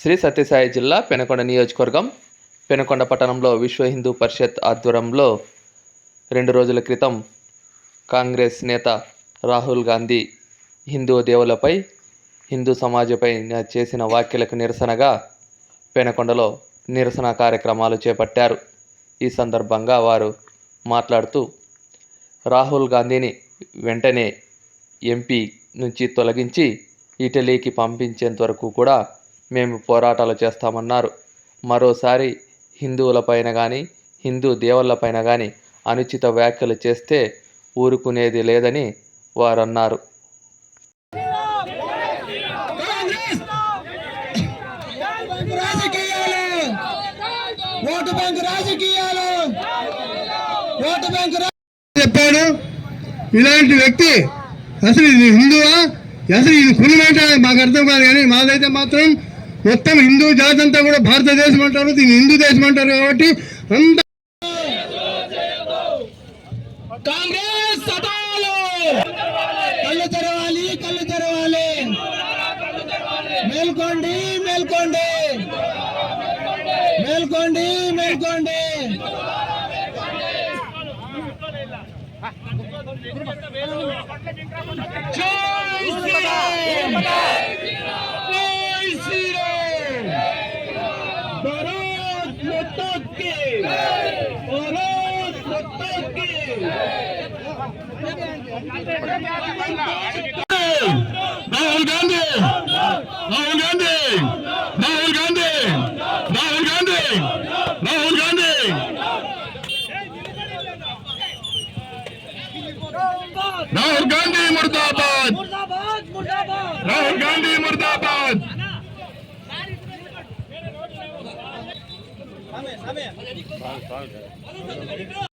శ్రీ సత్యసాయి జిల్లా పెనకొండ నియోజకవర్గం పెనకొండ పట్టణంలో విశ్వ హిందూ పరిషత్ ఆధ్వర్యంలో రెండు రోజుల క్రితం కాంగ్రెస్ నేత రాహుల్ గాంధీ హిందూ దేవులపై హిందూ సమాజపై చేసిన వ్యాఖ్యలకు నిరసనగా పెనకొండలో నిరసన కార్యక్రమాలు చేపట్టారు. ఈ సందర్భంగా వారు మాట్లాడుతూ రాహుల్ గాంధీని వెంటనే ఎంపీ నుంచి తొలగించి ఇటలీకి పంపించేంత వరకు కూడా మేము పోరాటాలు చేస్తామన్నారు. మరోసారి హిందువులపైన కానీ హిందూ దేవుళ్ళపైన కానీ అనుచిత వ్యాఖ్యలు చేస్తే ఊరుకునేది లేదని వారు అన్నారు ఓటు రాజకీయాలు ఓటు చెప్పాడు. ఇలాంటి వ్యక్తి అసలు ఇది హిందువా? అసలు ఇది కులమేంట మాకు అర్థం కాదు కానీ మాదైతే మాత్రం మొత్తం హిందూ జాతి అంతా కూడా భారతదేశం అంటారు దీన్ని హిందూ దేశం అంటారు కాబట్టి అంత కాంగ్రెస్ కళ్ళు తెరవాలి కళ్ళు తెరవాలి. మేల్కోండి మేల్కోండి. మేల్కోండి మేల్కోండి. జై! రాహుల్ గాంధీ! రాహుల్ గాంధీ! రాహుల్ గాంధీ! రాహుల్ గాంధీ! రాహుల్ గాంధీ! రాహుల్ గాంధీ ముర్దాబాద్! రాహుల్ గాంధీ ముర్దాబాద్!